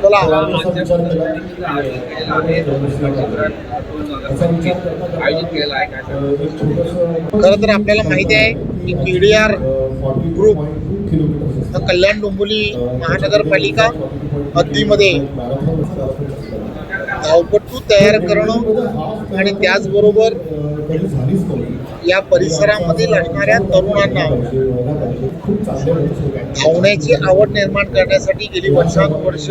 चला. खरं तर आपल्याला माहिती आहे की केडीआर ग्रुप हा कल्याण डोंबिवली महानगरपालिका हद्दीमध्ये धावपट्टू तयार करणं आणि त्याचबरोबर या परिसरामधील असणाऱ्या तरुणांना धावण्याची आवड निर्माण करण्यासाठी गेली वर्षानुवर्ष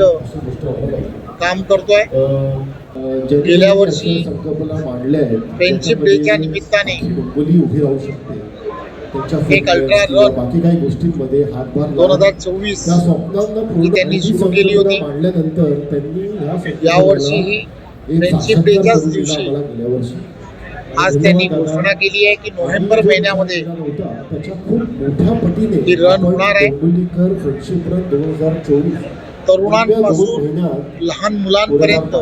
काम करतोय गेल्या वर्षी फ्रेंडशिप डेच्या निमित्ताने डोंबिवली उभी राहू शकते त्यांच्या एक अल्ट्रा रन बाकी काही गोष्टींमध्ये हातभार दोन हजार चोवीस ही त्यांनी सुरू केली होती. मांडल्यानंतर त्यांनी या स्वप्नाला यावर्षी ही एक फ्रेंडशिप डेच्याच दिवशी. आज त्यांनी घोषणा केली आहे की नोव्हेंबर महिन्यामध्ये ही आपण होणार आहे. रन तरुणांपासून लहान मुलांपर्यंत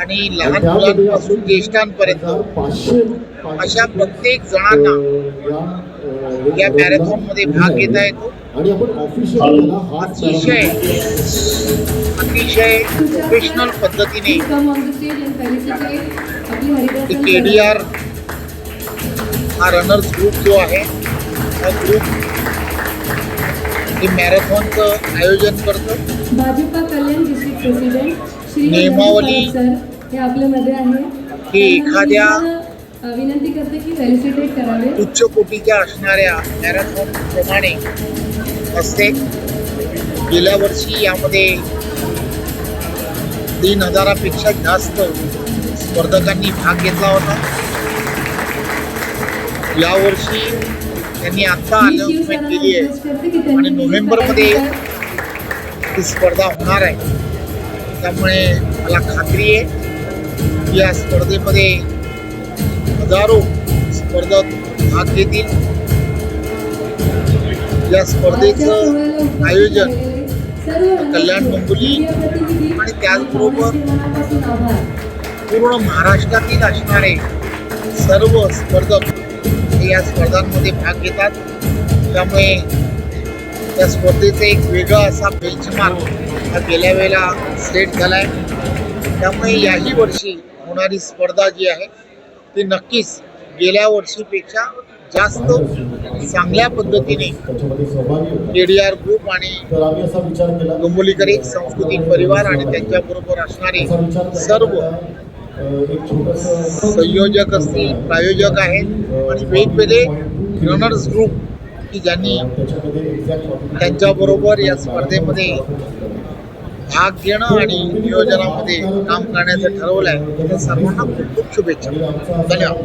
आणि लहान मुलांपासून ज्येष्ठांपर्यंत अशा प्रत्येक जणांना या मॅरेथॉनमध्ये भाग घेता येतो. आणि आपण ऑफिशियल त्याला हाफ अतिशय अतिशय प्रोफेशनल पद्धतीने के के डी आर हा रनर्स ग्रुप जो आहे हा ग्रुप हे मॅरेथॉनचं आयोजन करतं. भाजपा कल्याण डिस्ट्रिक्ट प्रेसिडेंट श्री नियमावली हे आपल्यामध्ये आहे. ही मी एखाद्या विनंती- करते की फेलिसिटेट करावे. उच्च कोटीच्या असणाऱ्या मॅरेथॉन प्रमाणे असते गेल्या वर्षी यामध्ये तीन हजारापेक्षा जास्त स्पर्धकांनी भाग घेतला होता. यावर्षी त्यांनी आता मी अनाउन्समेंट केली आहे. आणि नोव्हेंबरमध्ये. ही स्पर्धा होणार आहे. त्यामुळे मला खात्री आहे की या स्पर्धेमध्ये हजारो स्पर्धक भाग घेतील. या स्पर्धेचं आयोजन कल्याण प्रतिनिधी आणि त्याचबरोबर पूर्ण महाराष्ट्रातील असणारे सर्व स्पर्धक हे या स्पर्धांमध्ये भाग घेतात. त्यामुळे त्या स्पर्धेचा एक वेगळा असा बेंचमार्क हा गेल्या वेळेला सेट झाला आहे त्यामुळे याही वर्षी होणारी स्पर्धा जी आहे ती नक्कीच गेल्या वर्षीपेक्षा जास्त चांगल्या पद्धतीने त्याच्यामध्ये के डी आर ग्रुप आणि डोंबोलीकर एक सांस्कृतिक परिवार आणि त्यांच्याबरोबर असणारे सर्व संयोजक असतील प्रायोजक आहेत. आणि वेगवेगळे रनर्स ग्रुप की ज्यांनी त्यांच्याबरोबर या स्पर्धेमध्ये भाग घेणं आणि नियोजनामध्ये काम करण्याचं ठरवलं आहे त्या सर्वांना खूप खूप शुभेच्छा. धन्यवाद.